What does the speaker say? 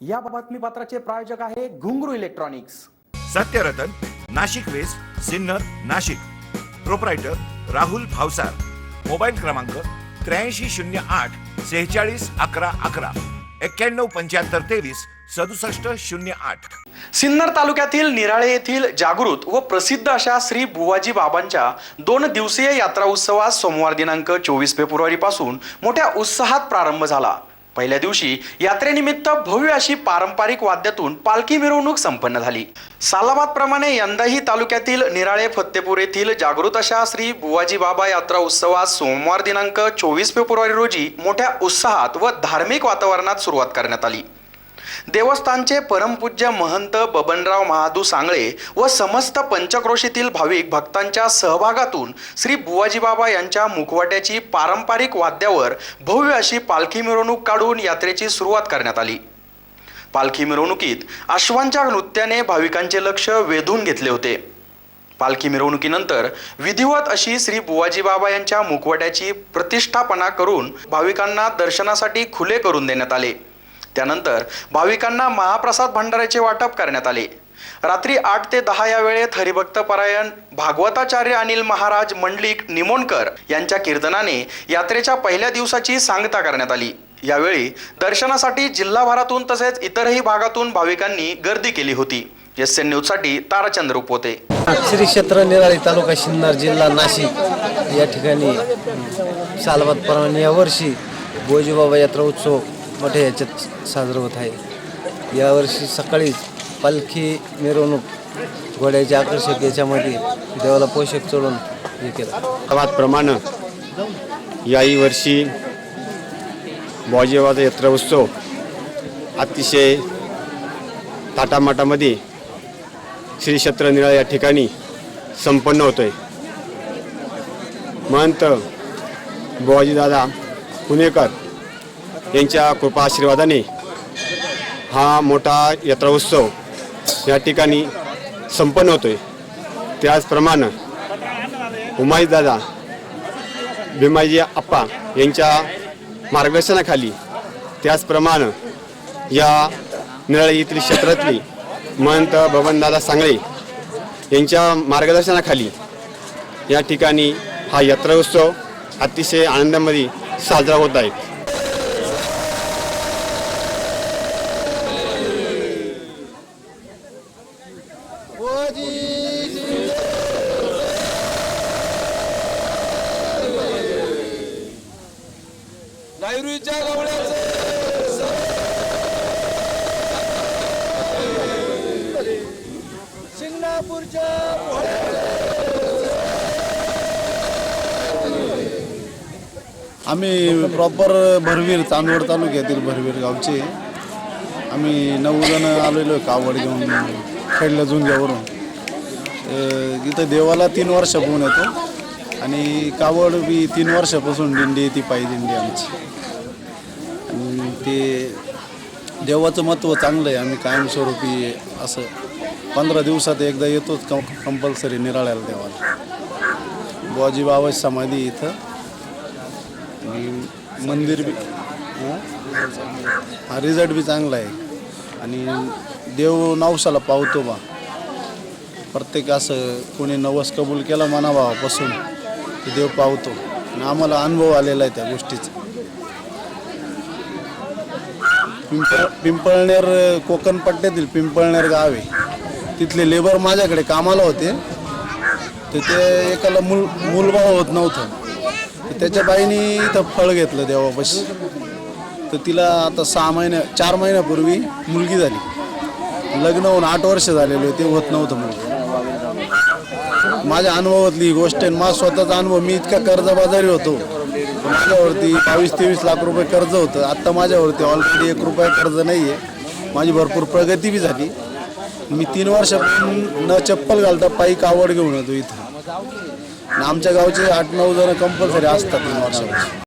या बातमीपत्राचे प्रायोजक आहे Ghungroo electronics. Satyaratan Nashik west Sinnar Nashik. Proprietor Rahul Bhavsar. Mobile क्रमांक त्र्याऐंशी शून्य आठ सेहेचाळीस अकरा अकरा. एक्क्याण्णव पंच्याहत्तर तेवीस सदुसष्ट शून्य आठ. सिन्नर तालुक्यातील निराळे येथील जागृत व प्रसिद्ध अशा श्री बुवाजी बाबांच्या दोन दिवसीय यात्रा उत्सवास सोमवार दिनांक चोवीस फेब्रुवारी पासून मोठ्या उत्साहात प्रारंभ झाला. पहिल्या दिवशी यात्रेनिमित्त भव्य अशी पारंपरिक वाद्यातून पालखी मिरवणूक संपन्न झाली. सालाबाद प्रमाणे यंदाही तालुक्यातील निराळे फत्तेपूर येथील जागृत अशा श्री बुवाजी बाबा यात्रा उत्सवास सोमवार दिनांक चोवीस फेब्रुवारी रोजी मोठ्या उत्साहात व धार्मिक वातावरणात सुरुवात करण्यात आली. देवस्थानचे परमपूज्य महंत बबनराव महादू सांगळे व समस्त पंचक्रोशीतील भाविक भक्तांच्या सहभागातून श्री बुवाजीबाबा यांच्या मुखवाट्याची पारंपरिक वाद्यावर भव्य अशी पालखी मिरवणूक काढून यात्रेची सुरुवात करण्यात आली. पालखी मिरवणुकीत अश्वांच्या नृत्याने भाविकांचे लक्ष वेधून घेतले होते. पालखी मिरवणुकीनंतर विधिवत अशी श्री बुवाजीबाबा यांच्या मुखवट्याची प्रतिष्ठापना करून भाविकांना दर्शनासाठी खुले करून देण्यात आले. त्यानंतर भाविकांना महाप्रसाद भंडाऱ्याचे वाटप करण्यात आले. रात्री आठ ते दहा या वेळेत हरिभक्त परायण भागवताचार्य अनिल महाराज मंडलिक निमोणकर यांच्या कीर्तनाने यात्रेच्या पहिल्या दिवसाची सांगता करण्यात आली. यावेळी दर्शनासाठी जिल्हाभरातून तसेच इतरही भागातून भाविकांनी गर्दी केली होती. एस एन न्यूजसाठी ताराचंद्र उपवते श्री क्षेत्र निराळी तालुका सिन्नर जिल्हा नाशिक. या ठिकाणी सालबाद प्रमाणे यावर्षी बोजीबाबा यात्रा उत्सव मोठ्या याच्यात साजरं होत आहे. यावर्षी सकाळीच पालखी मिरवणूक घोड्याचे आकर्षक याच्यामध्ये देवाला पोषक चढून हे केलं. प्रमाणे याही वर्षी बॉजेवादा यात्रा उत्सव अतिशय ताटामाटामध्ये श्री क्षेत्र निळा या ठिकाणी संपन्न होतोय. महंत बुवाजीदादा पुणेकर यांच्या कृपा आशीर्वादाने हा मोठा यात्रा उत्सव या ठिकाणी संपन्न होतो होतोय. त्याचप्रमाणे उमाईदादा भीमाजी आप्पा यांच्या मार्गदर्शनाखाली त्याचप्रमाणे या निराळी येथील क्षेत्रातली महंत बबनदादा सांगळे यांच्या मार्गदर्शनाखाली या ठिकाणी हा यात्रा उत्सव अतिशय आनंदामध्ये साजरा होत आहे. आम्ही प्रॉपर भरवीर चांदवड तालुक्यातील भरवीर गावचे. आम्ही नऊ जण आलेलो आहे कावड घेऊन खेडल्या झुंग्यावरून. इथं देवाला तीन वर्ष होऊन येतो. आणि कावड बी तीन वर्षापासून दिंडी ती पायी दिंडी आमची. आणि ते देवाचं महत्त्व चांगलं आहे. आम्ही कायमस्वरूपी असं पंधरा दिवसात एकदा येतोच कं कंपल्सरी निराळ्याला देवाला. बुवाजी बाबा समाधी इथं. आणि मंदिर बी हा? रिझल्ट बी चांगला आहे. आणि देव नवसाला पावतो बा. प्रत्येक असं कोणी नवस कबूल केला मनाभावापासून की देव पावतो. आणि आम्हाला अनुभव आलेला आहे त्या गोष्टीचा. पिंपळ पिंपळनेर कोकण पट्ट्यातील पिंपळनेर गाव आहे. तिथले लेबर माझ्याकडे कामाला होते. तर ते एकाला मूल मूलभाव होत नव्हतं. त्याच्या बाईने इथं फळ घेतलं देवापाशी. तर तिला आता सहा महिन्या चार महिन्यापूर्वी मुलगी झाली. लग्न होऊन आठ वर्ष झालेले ते होत नव्हतं मुलगी. माझ्या अनुभवातली ही गोष्ट आहे माझा स्वतःचा अनुभव मी इतका कर्जबाजारी होतो. माझ्यावरती बावीस तेवीस लाख रुपये कर्ज होतं. आत्ता माझ्यावरती ऑलरेडी एक रुपया कर्ज नाही आहे माझी भरपूर प्रगती बी झाली. मी तीन वर्षापासून न चप्पल घालता पायी कावड घेऊन येतो इथं. आमच्या गावचे आठ नऊ जण कंपल्सरी असतात तीन वर्षापासून.